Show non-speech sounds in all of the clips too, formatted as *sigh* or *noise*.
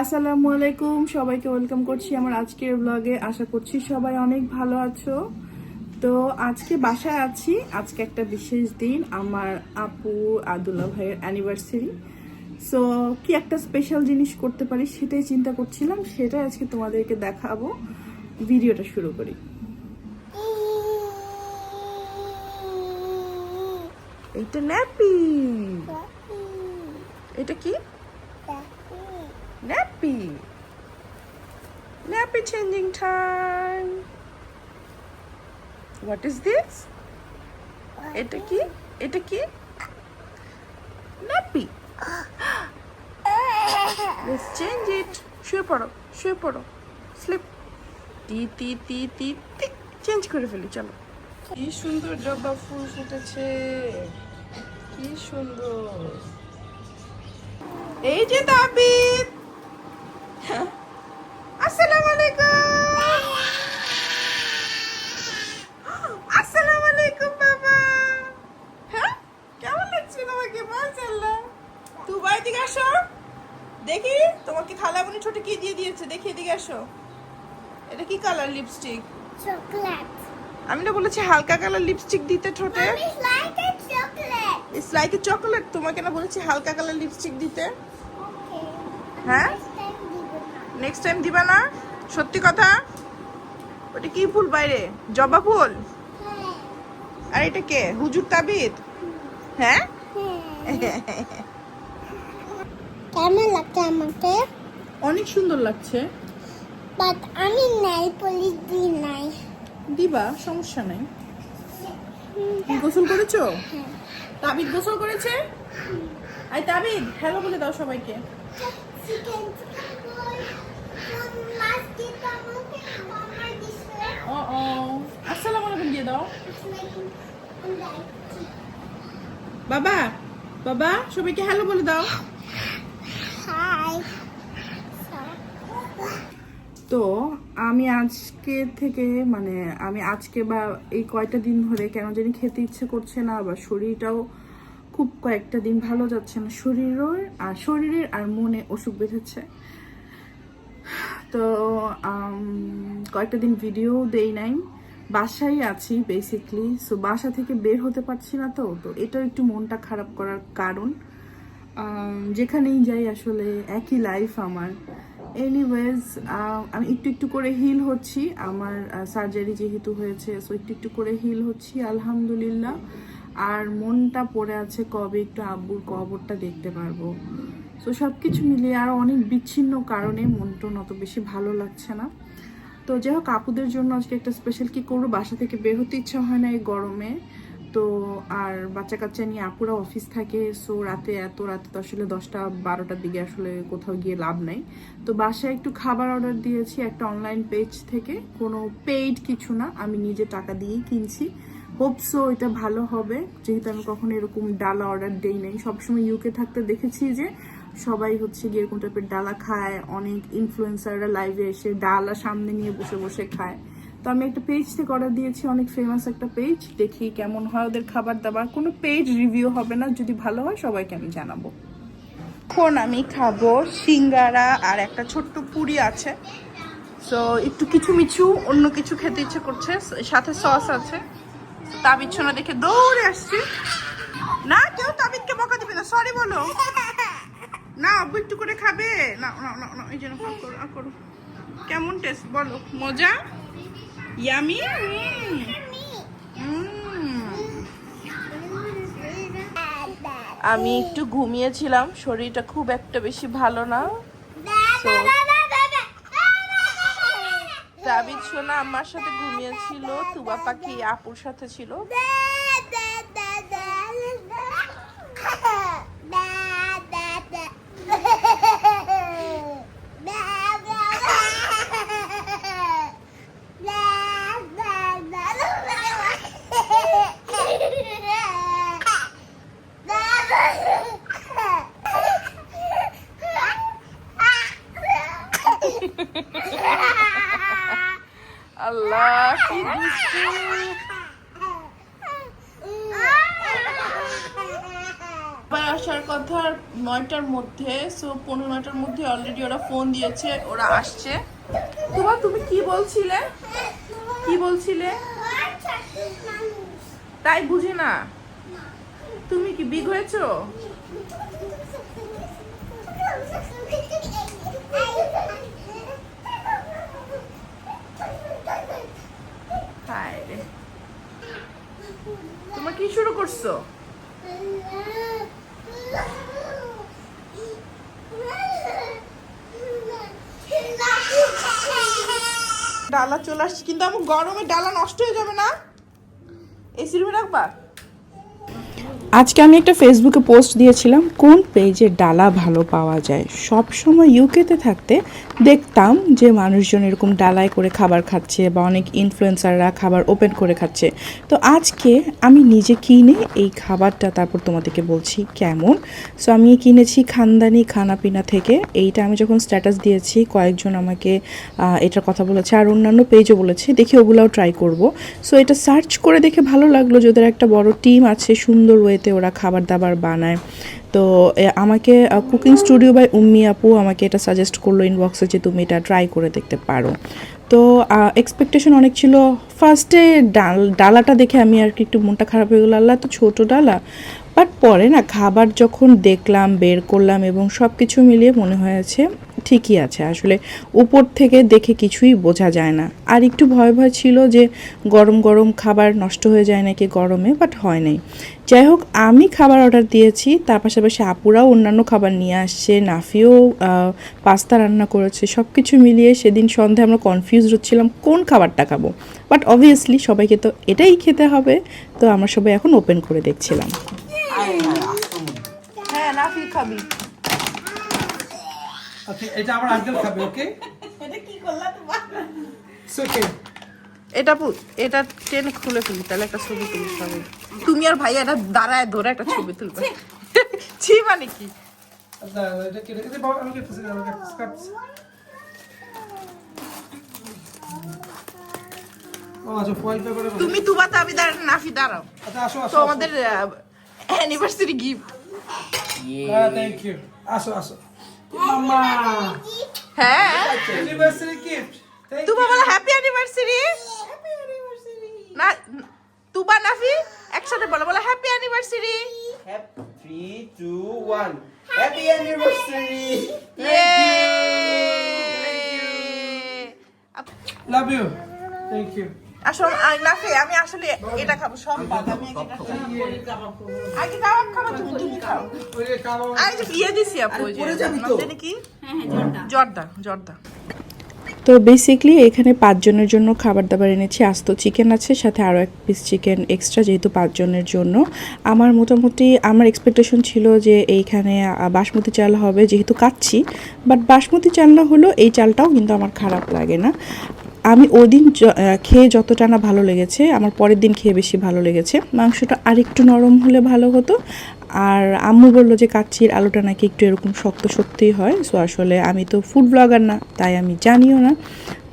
আসসালামু আলাইকুম। সবাইকে ওয়েলকাম করছি আমার আজকের ব্লগে আশা করছি সবাই অনেক ভালো আছো। তো আজকে বাসায় আছি। আজকে একটা বিশেষ দিন আমার আপু আদুল্লা ভাইয়ের অ্যানিভার্সারি সো কি একটা স্পেশাল জিনিস করতে পারি সেটাই চিন্তা করছিলাম। সেটাই আজকে তোমাদেরকে দেখাবো। ভিডিওটা শুরু করি। এইটা ন্যাপি এটা কি? Nappy. Nappy changing time. What is this? এটা কি এটা কি Nappy. Let's change it. শুয়ে পড়ো শুয়ে পড়ো স্লিপ টি টি টি টি টি চেঞ্জ করে ফেলি চলো কি সুন্দর জবা ফুল ফুটেছে কি সুন্দর এই যে তাবিদ *laughs* আসসালামু আলাইকুম। *gasps* আসসালামু আলাইকুম বাবা। হ্যাঁ? কেমন লাগছে তোমাকে মাশাআল্লাহ। দিকে আসো। দেখি তোমাকে ছোট কি দিয়ে দিয়েছে। দেখি এদিকে আসো। এটা কি কালার লিপস্টিক. আমি না বলেছি হালকা কালার লিপস্টিক দিতে ঠোঁটে। It's like a chocolate. তোমাকে না বলেছি হালকা কালার লিপস্টিক দিতে। হ্যাঁ? নেক্সট টাইম দিবা না? সত্যি কথা? ওটা কি ফুল বাইরে? জবা ফুল? আর এটা কে? হুজুর তাবিদ? হ্যাঁ? কেমন লাগছে আমাকে? অনেক সুন্দর লাগছে। বাট আমি নেল পলিশ দিই নাই। দিবা? সমস্যা নাই। গোসল করেছ? তাবিদ গোসল করেছে? আই তাবিদ হ্যালো বলে দাও সবাইকে চিকেন চিকেন বল মাছ দিতে আমাকে মামা দিছে ও ও আসসালামু আলাইকুম দিয়ে দাও বাবা বাবা সবাইকে হ্যালো বলে দাও। হাই তো আমি আজকে থেকে মানে আমি আজকে বা এই কয়টা দিন ধরে কেন জানি খেতে ইচ্ছে করছে না বা শরীরটাও খুব কয়েকটা দিন ভালো যাচ্ছে না। শরীরের আর শরীরের আর মনে অসুখ বেঁধেছে। তো কয়েকটা দিন ভিডিও দেই নাই। বাসায় আছি বেসিকলি সো বাসা থেকে বের হতে পারছি না তো তো এটাও একটু মনটা খারাপ করার কারণ। যেখানেই যাই আসলে একই লাইফ আমার। এনিওয়েজ আমি একটু একটু করে হিল হচ্ছি। আমার সার্জারি যেহেতু হয়েছে সো একটু একটু করে হিল হচ্ছি, আলহামদুলিল্লাহ। আর মনটা পড়ে আছে কবে একটু আব্বুর কবরটা দেখতে পারব। তো সব কিছু মিলিয়ে আর অনেক বিচ্ছিন্ন কারণে মনটা অত বেশি ভালো লাগছে না। তো যাই হোক আপুদের জন্য আজকে একটা স্পেশাল কি করব? বাসা থেকে বের হতে ইচ্ছা হয় না এই গরমে। তো আর বাচ্চা কাচ্চা নিয়ে আপুরা অফিস থাকে সো রাতে এত রাতে তো আসলে দশটা, বারোটার দিকে আসলে কোথাও গিয়ে লাভ নাই। তো বাসায় একটু খাবার অর্ডার দিয়েছি, একটা অনলাইন পেজ থেকে। কোনো পেইড কিছু না, আমি নিজে টাকা দিয়েই কিনছি। হোপসো এটা ভালো হবে। যেহেতু আমি কখনো এরকম ডালা অর্ডার দেই নাই। সবসময় ইউকে থাকতে দেখেছি যে সবাই হচ্ছে গিয়ে এরকম টাইপের ডালা খায়, অনেক ইনফ্লুয়েন্সাররা লাইভে এসে ডালা সামনে নিয়ে বসে বসে খায়। তো আমি একটা পেজ থেকে অর্ডার দিয়েছি, অনেক ফেমাস একটা পেজ দেখি কেমন হয় ওদের খাবার দাবার কোনো পেজ রিভিউ হবে না, যদি ভালো হয় সবাইকে আমি জানাব। এখন আমি খাব সিঙ্গারা আর একটা ছোট্ট পুরি আছে। সো একটু কিছু মিছু অন্য কিছু খেতে ইচ্ছে করছে। সাথে সস আছে। তাবিদ সোনা দেখে দৌড়ে আসছি। না, কেউ তাবিদকে বকা দিবে না সরি বলো। না, আব্বু একটু করে খাবে। না না না না, এই জন্য করো করো। কেমন টেস্ট বলো। মজা? ইয়ামি আমি একটু ঘুমিয়েছিলাম, শরীরটা খুব একটা বেশি ভালো না। তাবিদ সোনা আমার সাথে ঘুমিয়েছিল তুবা পাখি আপুর সাথে ছিল। আল্লাহ, কি দুষ্টু আসার কথা নয়টার মধ্যে, সো পনেরো নয়টার মধ্যে অলরেডি ওরা ফোন দিয়েছে, ওরা আসছে। তোমার তুমি কি বলছিলে? কি বলছিলে? তাই বুঝি না। তুমি কি বিগ হয়েছো হায় রে তোমার কি শুরু করছ? ডালা চলে আসছে, কিন্তু আমার গরমে ডালা নষ্ট হয়ে যাবে না? এসি রুমে রাখবা? আজকে আমি একটা ফেসবুকে পোস্ট দিয়েছিলাম, কোন পেজে ডালা ভালো পাওয়া যায়? সব সময় ইউকেতে থাকতে দেখতাম যে মানুষজন এরকম ডালায় করে খাবার খাচ্ছে বা অনেক ইনফ্লুয়েন্সাররা খাবার ওপেন করে খাচ্ছে। তো আজকে আমি নিজে কিনে এই খাবারটা তারপর তোমাদেরকে বলছি কেমন। সো আমি কিনেছি খানদানি খানাপিনা থেকে। এইটা আমি যখন স্ট্যাটাস দিয়েছি, কয়েকজন আমাকে এটার কথা বলেছে, আর অন্যান্য পেজও বলেছে, দেখি ওগুলাও ট্রাই করব। সো এটা সার্চ করে দেখে ভালো লাগল যে ওদের একটা বড় টিম আছে, সুন্দর ওয়েতে ওরা খাবার দাবার বানায়। তো আমাকে কুকিং স্টুডিও বাই উম্মি আপু আমাকে এটা সাজেস্ট করল ইনবক্সে যে তুমি এটা ট্রাই করে দেখতে পারো। তো এক্সপেকটেশন অনেক ছিল। ফার্স্টে ডাল, ডালাটা দেখে আমি আর কি একটু মনটা খারাপ হয়ে গেলো, আল্লাহ তো ছোটো ডালা। বাট পরে না খাবার যখন দেখলাম, বের করলাম এবং সব কিছু মিলিয়ে মনে হয়েছে ঠিকই আছে। আসলে উপর থেকে দেখে কিছুই বোঝা যায় না। আর একটু ভয় ভয় ছিল যে গরম গরম খাবার নষ্ট হয়ে যায় নাকি গরমে বাট হয় নাই। যাই হোক, আমি খাবার অর্ডার দিয়েছি, তার পাশাপাশি আপুরাও অন্যান্য খাবার নিয়ে আসছে, নাফিও পাস্তা রান্না করেছে সব কিছু মিলিয়ে সেদিন সন্ধ্যায় আমরা কনফিউজ হচ্ছিলাম, কোন খাবারটা খাব? বাট অবভিয়াসলি সবাইকে তো এটাই খেতে হবে, তো আমরা সবাই এখন ওপেন করে দেখছিলাম। হ্যাঁ নাফি খাবি। ওকে এটা আমার আঙ্কেল খাবে ওকে এটা কি করলা তোমার? ওকে এটা পু- এটা টেনে খুলে ফেলি তাহলে একটা ছবি তুলি সবাই তুমি আর ভাই এটা দাঁড়ায় ধরে একটা ছবি তুলবে। ছি। মানে কি? আচ্ছা আমি আচ্ছা ফয়েল পেপারে তুমি তুবাতে আমি দাঁড়ান নাফি দাঁড়াও। আচ্ছা আসো আসো তো আমাদের অ্যানিভার্সারি গিফট থ্যাংক ইউ আসো আসো। মামা হ্যাঁ? অ্যানিভার্সারি গিফট থ্যাংক তুবা বলো হ্যাপি অ্যানিভার্সারি না তুবা নাফি একসাথে বলো বলো happy anniversary Happy three, two, one. Happy anniversary! Love you thank you আসলে নাফি আমি আসলে এটা খাব সম্পাদ আমি আগে কাবাব খাব তুমি তুমি খাও। আমি যে বিয়ে দিছি আপু যে কি? জর্দা। জর্দা তো বেসিকলি এখানে পাঁচজনের জন্য খাবার দাবার এনেছি আস্ত চিকেন আছে সাথে আরও এক পিস চিকেন এক্সট্রা যেহেতু পাঁচজনের জন্য। আমার মোটামুটি আমার এক্সপেকটেশন ছিল যে এইখানে বাসমতি চাল হবে যেহেতু কাচ্ছি। বাট বাসমতি চাল না হলেও এই চালটাও কিন্তু আমার খারাপ লাগে না। আমি ওই দিন খেয়ে যতটা না ভালো লেগেছে, আমার পরের দিন খেয়ে বেশি ভালো লেগেছে। মাংসটা আরেকটু নরম হলে ভালো হতো। আর আম্মু বলল যে, কাচ্চির আলুটা নাকি একটু এরকম শক্ত শক্তই হয়। সো আসলে আমি তো ফুড ব্লগার না, তাই আমি জানিও না।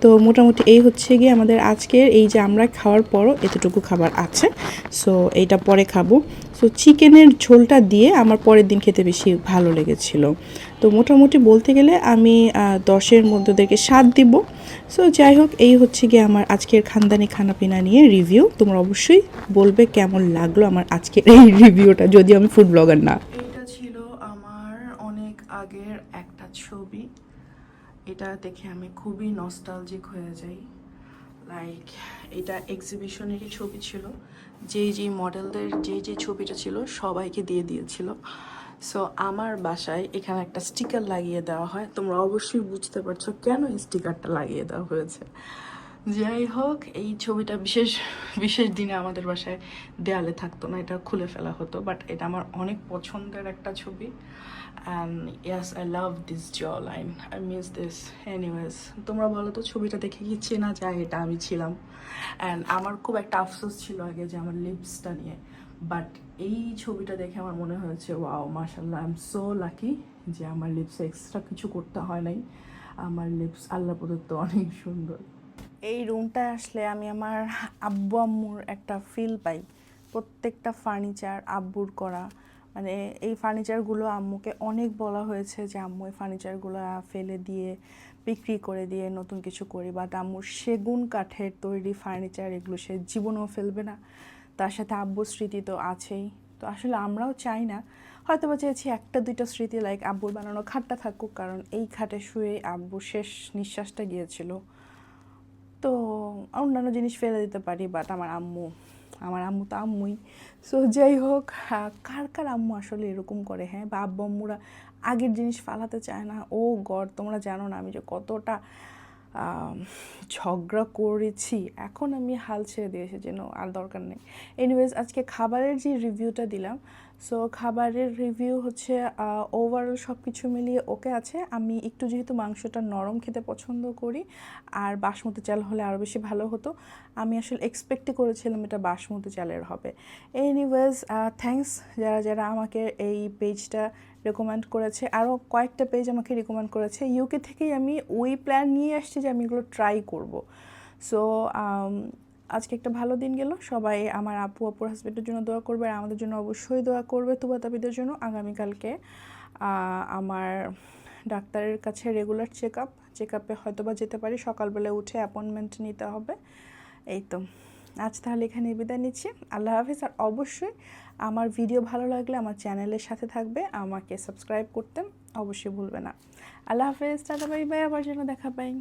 তো মোটামুটি এই হচ্ছে গিয়ে আমাদের আজকের এই যে আমরা খাওয়ার পরও এতটুকু খাবার আছে। সো এইটা পরে খাব। সো চিকেনের ঝোলটা দিয়ে আমার পরের দিন খেতে বেশি ভালো লেগেছিল। তো মোটামুটি বলতে গেলে আমি দশের মধ্যে ওদেরকে সাত দিব। সো যাই হোক, এই হচ্ছে গিয়ে আমার আজকের খানদানি খানাপিনা নিয়ে রিভিউ তোমরা অবশ্যই বলবে কেমন লাগল আমার আজকের এই রিভিউটা যদি আমি ফুড ব্লগার না। এটা ছিল আমার অনেক আগের একটা ছবি। এটা দেখে আমি খুবই নস্টালজিক হয়ে যাই। লাইক এটা এক্সিবিশনেরই ছবি ছিল। যেই যেই মডেলদের যে যে ছবিটা ছিল, সবাইকে দিয়ে দিয়েছিল। সো আমার বাসায় এখানে একটা স্টিকার লাগিয়ে দেওয়া হয়। তোমরা অবশ্যই বুঝতে পারছ কেন এই স্টিকারটা লাগিয়ে দেওয়া হয়েছে। যাই হোক, এই ছবিটা বিশেষ বিশেষ দিনে আমাদের বাসায় দেয়ালে থাকতো না, এটা খুলে ফেলা হতো বাট এটা আমার অনেক পছন্দের একটা ছবি। And yes I love this জ line I miss this anyways তোমরা বলো তো, ছবিটা দেখে কি চেনা যায়? এটা আমি ছিলাম। অ্যান্ড আমার খুব একটা আফসোস ছিল আগে যে আমার লিপসটা নিয়ে। বাট এই ছবিটা দেখে আমার মনে হয়েছে ওয়াও মাশাল্লাহ আই এম সো লাকি যে আমার লিপস এক্সট্রা কিছু করতে হয় নাই। আমার লিপস আল্লাহ প্রদত্ত অনেক সুন্দর। এই রুমটায় আসলে আমি আমার আব্বু আম্মুর একটা ফিল পাই। প্রত্যেকটা ফার্নিচার আব্বুর করা। মানে এই ফার্নিচারগুলো আম্মুকে অনেক বলা হয়েছে যে, আম্মু, এই ফার্নিচারগুলো ফেলে দিয়ে, বিক্রি করে দিয়ে নতুন কিছু করি। বাট আম্মুর সেগুন কাঠের তৈরি ফার্নিচার এগুলো সে জীবনেও ফেলবে না। তার সাথে আব্বুর স্মৃতি তো আছেই। তো আসলে আমরাও চাই না। হয়তো বা চেয়েছি একটা, দুইটা স্মৃতি লাইক আব্বুর বানানো খাটটা থাকুক, কারণ এই খাটে শুয়ে আব্বুর শেষ নিঃশ্বাসটা গিয়েছিল। তো অন্যান্য জিনিস ফেলে দিতে পারি বাট আমার আম্মু আমার আম্মু তো আম্মুই। সো যাই হোক কার কার আম্মু আসলে এরকম করে হ্যাঁ? বা আব্বু আম্মুরা আগের জিনিস ফালাতে চায় না। ও গড, তোমরা জানো না আমি যে কতটা ঝগড়া করেছি। এখন আমি হাল ছেড়ে দিয়েছি যেন আর দরকার নেই। এনিওয়েজ আজকে খাবারের যে রিভিউটা দিলাম সো খাবারের রিভিউ হচ্ছে ওভারঅল সব কিছু মিলিয়ে ওকে আছে। আমি একটু যেহেতু মাংসটা নরম খেতে পছন্দ করি, আর বাসমতি চাল হলে আরও বেশি ভালো হতো, আমি আসলে এক্সপেক্টই করেছিলাম এটা বাসমতি চালের হবে। এনিওয়েজ থ্যাঙ্কস যারা যারা আমাকে এই পেজটা রেকমেন্ড করেছে। আরও কয়েকটা পেজ আমাকে রেকমেন্ড করেছে। ইউকে থেকেই আমি ওই প্ল্যান নিয়ে আসছি যে আমি এগুলো ট্রাই করব। সো আজকে একটা ভালো দিন গেল। সবাই আমার আপু, আপুর হাজব্যান্ডের জন্য দোয়া করবে আর আমাদের জন্য অবশ্যই দোয়া করবে তুবা তাবিদের জন্য। আগামীকালকে আমার ডাক্তারের কাছে রেগুলার চেক আপ চেক আপে হয়তো বা যেতে পারি। সকালবেলা উঠে অ্যাপয়েন্টমেন্ট নিতে হবে। এই তো, আজ তাহলে এখানে বিদায় নিচ্ছি। আল্লাহ হাফিজ। আর অবশ্যই আমার ভিডিও ভালো লাগলে আমার চ্যানেলের সাথে থাকবে, আমাকে সাবস্ক্রাইব করতে অবশ্যই ভুলবে না। আল্লাহ হাফেজ, টাটা বাই বাই আবার যেন দেখা পাই।